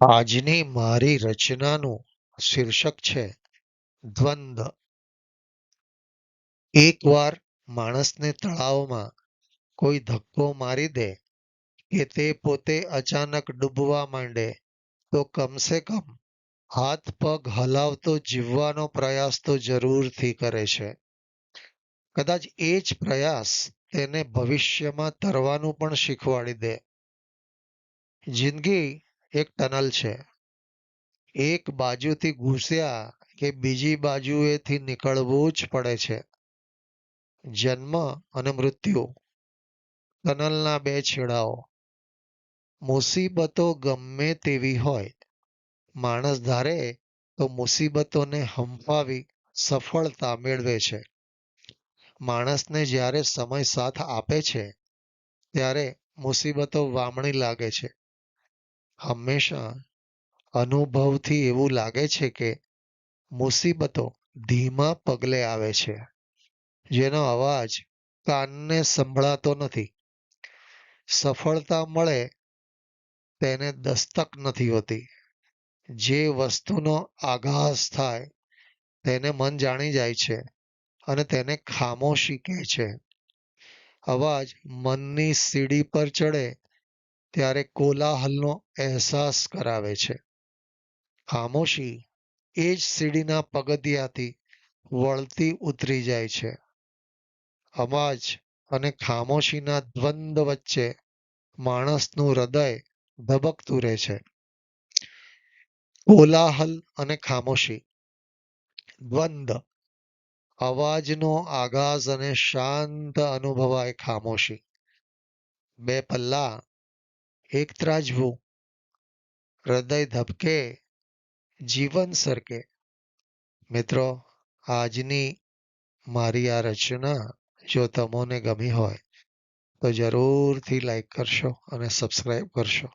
આજની મારી રચનાનું શીર્ષક છે, દ્વંદ. એકવાર માણસને તળાવમાં કોઈ ધક્કો મારી દે કે તે પોતે અચાનક ડૂબવા માંડે, તો કમસે કમ હાથ પગ હલાવતો જીવવાનો પ્રયાસ તો જરૂરથી કરે છે. કદાચ એ જ પ્રયાસ તેને ભવિષ્યમાં તરવાનું પણ શીખવાડી દે. જિંદગી એક ટનલ છે. એક બાજુથી ઘૂસ્યા કે બીજી બાજુએથી નીકળવું જ પડે છે. જન્મ અને મૃત્યુ. ટનલના બે છેડાઓ. મુસીબતો ગમે તેવી હોય. માણસ ધારે તો મુસીબતોને હંફાવી સફળતા મેળવે છે. માણસને જ્યારે સમય સાથ આપે છે, ત્યારે મુસીબતો વામણી લાગે છે. હંમેશા અનુભવથી એવું લાગે છે કે મુસીબતો ધીમા પગલે આવે છે. જેનો અવાજ કાનને સંભળાતો નથી. સફળતા મળે તેને દસ્તક નથી હોતી. જે વસ્તુનો આઘાસ થાય તેને મન જાણી જાય છે અને તેને ખામોશી કહે છે. અવાજ મનની સીડી પર ચડે ત્યારે કોલાહલનો અહેસાસ કરાવે છે. ખામોશી એ જ સીડીના પગથિયાથી વળતી ઉતરી જાય છે. અવાજ અને ખામોશીના દ્વંદ વચ્ચે માણસનું હૃદય ધબકતું રહે છે. કોલાહલ અને ખામોશી. દ્વંદ. અવાજનો આગાઝ અને શાંત અનુભવાય ખામોશી. બે પલ્લા એક ત્રાજવું હૃદય ધબકે જીવન સરકે. મિત્રો આજની મારી આ રચના જો તમને ગમી હોય તો જરૂરથી લાઈક કરશો અને સબસ્ક્રાઈબ કરશો.